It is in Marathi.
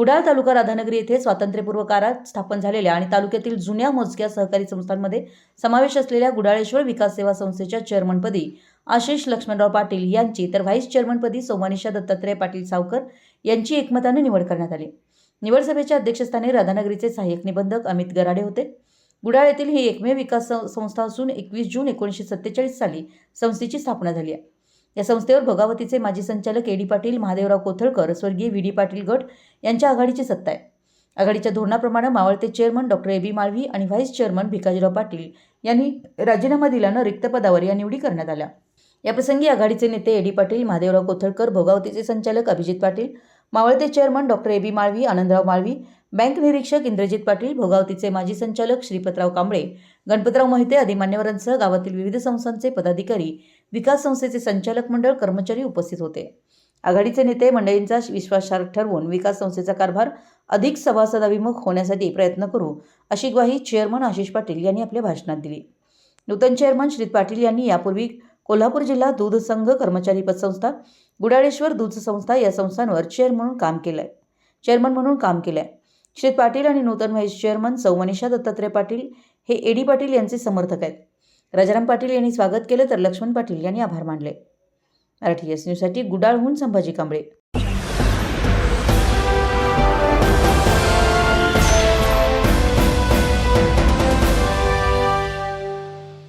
कुडाळ तालुका राधानगरी येथे स्वातंत्र्यपूर्व काळात स्थापन झालेल्या आणि तालुक्यातील जुन्या मोजक्या सहकारी संस्थांमध्ये समावेश असलेल्या गुडाळेश्वर विकास सेवा संस्थेच्या चेअरमनपदी आशिष लक्ष्मणराव पाटील यांची तर व्हाईस चेअरमनपदी सोमानिशा दत्तात्रय पाटील सावकर यांची एकमताने निवड करण्यात आली. निवड सभेच्या अध्यक्षस्थानी राधानगरीचे सहाय्यक निबंधक अमित गराडे होते. गुडाळ येथील ही एकमेव विकास संस्था असून एकवीस जून एकोणीसशे सत्तेचाळीस साली संस्थेची स्थापना झाली आहे. या संस्थेवर भगावतीचे माजी संचालक ए डी पाटील महादेवराव कोथळकर स्वर्गीय व्ही डी पाटील गट यांच्या आघाडीची सत्ता आहे. आघाडीच्या धोरणाप्रमाणे मावळते chairman doctor A B Malvi आणि व्हाईस चेअरमन भिकाजीराव पाटील यांनी राजीनामा दिल्यानं रिक्त पदावर या निवडी करण्यात आल्या. याप्रसंगी आघाडीचे नेते ए डी पाटील महादेवराव कोथळकर भोगावतीचे संचालक अभिजित पाटील मावळते chairman doctor A. B. Malvi Anandrao Malvi bank निरीक्षक इंद्रजित पाटील भोगावतीचे माजी संचालक श्रीपतराव कांबळे गणपतराव मोहिते आदी मान्यवरांसह गावातील विविध संस्थांचे पदाधिकारी विकास संस्थेचे संचालक मंडळ कर्मचारी उपस्थित होते. आघाडीचे नेते मंडळींचा विश्वासार्ह ठरवून विकास संस्थेचा कारभार अधिक सभासदाभिमुख होण्यासाठी प्रयत्न करू अशी ग्वाही चेअरमन आशिष पाटील यांनी आपल्या भाषणात दिली. नूतन चेअरमन श्री पाटील यांनी यापूर्वी कोल्हापूर जिल्हा दूध संघ कर्मचारी पतसंस्था गुडाळेश्वर दूध संस्था या संस्थांवर चेअर म्हणून काम केलंय. चेअरमन म्हणून काम केलंय. श्री पाटील आणि नूतन व्हाईस चेअरमन सौ मनीषा दत्तात्रय पाटील हे एडी पाटील यांचे समर्थक आहेत. राजाराम पाटील यांनी स्वागत केलं तर लक्ष्मण पाटील यांनी आभार मानले. मराठी एस न्यूजसाठी गुडाळहून संभाजी कांबळे.